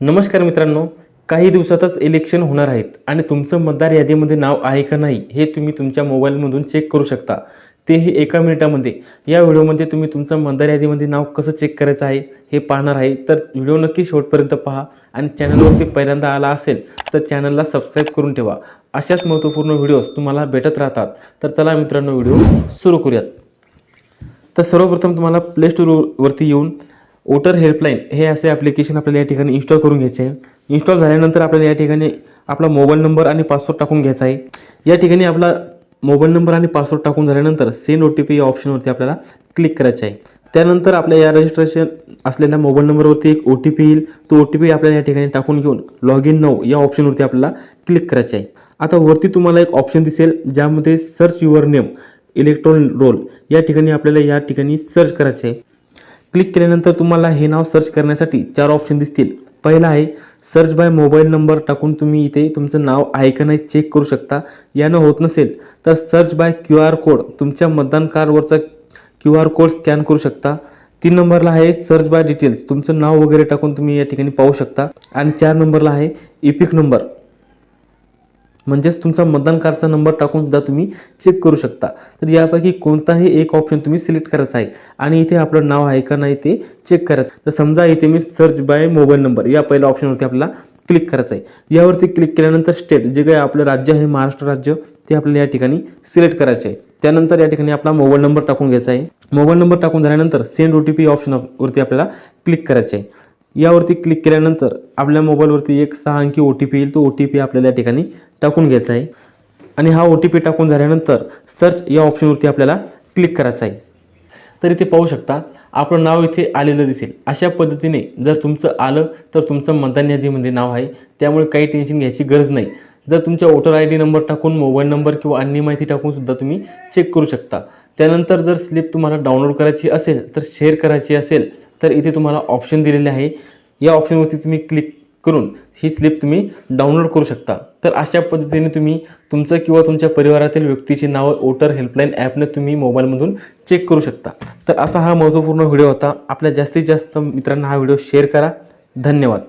नमस्कार मित्रांनो काही दिवसातच इलेक्शन होणार आहेत आणि तुमचं मतदार यादीमध्ये नाव आहे का नाही हे तुम्ही तुमच्या मोबाईलमधून चेक करू शकता. तेही एका मिनिटामध्ये. या व्हिडिओमध्ये तुम्ही तुमचं मतदार यादीमध्ये नाव कसं चेक करायचं आहे हे पाहणार आहे. तर व्हिडिओ नक्की शेवटपर्यंत पहा आणि चॅनलवरती पहिल्यांदा आला असेल तर चॅनलला सबस्क्राईब करून ठेवा. अशाच महत्त्वपूर्ण व्हिडिओज तुम्हाला भेटत राहतात. तर चला मित्रांनो व्हिडिओ सुरू करूयात. तर सर्वप्रथम तुम्हाला प्ले स्टोरवरती येऊन वोटर हेल्पलाईन हे असे ॲप्लिकेशन आपल्याला या ठिकाणी इन्स्टॉल करून घ्यायचे आहे. इन्स्टॉल झाल्यानंतर आपल्याला या ठिकाणी आपला मोबाईल नंबर आणि पासवर्ड टाकून घ्यायचा आहे. या ठिकाणी आपला मोबाईल नंबर आणि पासवर्ड टाकून झाल्यानंतर सेंड ओ टी पी या ऑप्शनवरती आपल्याला क्लिक करायचं आहे. त्यानंतर आपल्या या रजिस्ट्रेशन असलेल्या मोबाईल नंबरवरती एक ओ टी पी येईल. तो ओ टी पी आपल्याला या ठिकाणी टाकून घेऊन लॉग इन नऊ या ऑप्शनवरती आपल्याला क्लिक करायचे आहे. आता वरती तुम्हाला एक ऑप्शन दिसेल ज्यामध्ये search your name electoral roll या ठिकाणी आपल्याला या ठिकाणी सर्च करायचे आहे. क्लिक केल्यानंतर तुम्हाला हे नाव सर्च करण्यासाठी चार ऑप्शन दिसतील. पहिला आहे सर्च बाय मोबाईल नंबर टाकून तुम्ही इथे तुमचं नाव आहे का नाही चेक करू शकता. यानं होत नसेल तर search by Q R code तुमच्या मतदान कार्डवरचा क्यू आर कोड स्कॅन करू शकता. तीन नंबरला आहे सर्च बाय डिटेल्स तुमचं नाव वगैरे टाकून तुम्ही या ठिकाणी पाहू शकता. आणि चार नंबरला आहे इपिक नंबर म्हणजेच तुमचा मतदान कार्डचा नंबर टाकून सुद्धा तुम्ही चेक करू शकता. तर यापैकी कोणताही एक ऑप्शन तुम्ही सिलेक्ट करायचा आहे आणि इथे आपलं नाव आहे का नाही ते चेक करायचं तर समजा इथे मी सर्च बाय मोबाईल नंबर या पहिल्या ऑप्शनवरती आपल्याला क्लिक करायचं आहे. यावरती क्लिक केल्यानंतर स्टेट जे काही आपलं राज्य आहे महाराष्ट्र राज्य ते आपल्याला या ठिकाणी सिलेक्ट करायचे आहे. त्यानंतर या ठिकाणी आपला मोबाईल नंबर टाकून घ्यायचा आहे. मोबाईल नंबर टाकून झाल्यानंतर सेंड ओ टी पी ऑप्शनवरती आपल्याला क्लिक करायचे आहे. यावरती क्लिक केल्यानंतर आपल्या मोबाईलवरती एक सहा अंकी ओ टी पी येईल. तो ओ टी पी आपल्याला या ठिकाणी टाकून घ्यायचा आहे. आणि हा ओ टी पी टाकून झाल्यानंतर सर्च या ऑप्शनवरती आपल्याला क्लिक करायचं आहे. तर इथे पाहू शकता आपलं नाव इथे आलेलं दिसेल. अशा पद्धतीने जर तुमचं आलं तर तुमचं मतदान यादीमध्ये नाव आहे. त्यामुळे काही टेन्शन घ्यायची गरज नाही. जर तुमच्या वोटर आय डी नंबर टाकून मोबाईल नंबर किंवा अन्य माहिती टाकून सुद्धा तुम्ही चेक करू शकता. त्यानंतर जर स्लिप तुम्हाला डाउनलोड करायची असेल तर शेअर करायची असेल तर इथे तुम्हाला ऑप्शन दिलेले आहे. या ऑप्शनवरती तुम्ही क्लिक करून ही स्लिप तुम्ही डाउनलोड करू शकता. तर अशा पद्धतीने तुम्ही तुमचं किंवा तुमच्या परिवारातील व्यक्तीची नावं वोटर हेल्पलाईन ॲपने तुम्ही मोबाईलमधून चेक करू शकता. तर असा हा महत्त्वपूर्ण व्हिडिओ होता. आपल्या जास्तीत जास्त मित्रांना हा व्हिडिओ शेअर करा. धन्यवाद.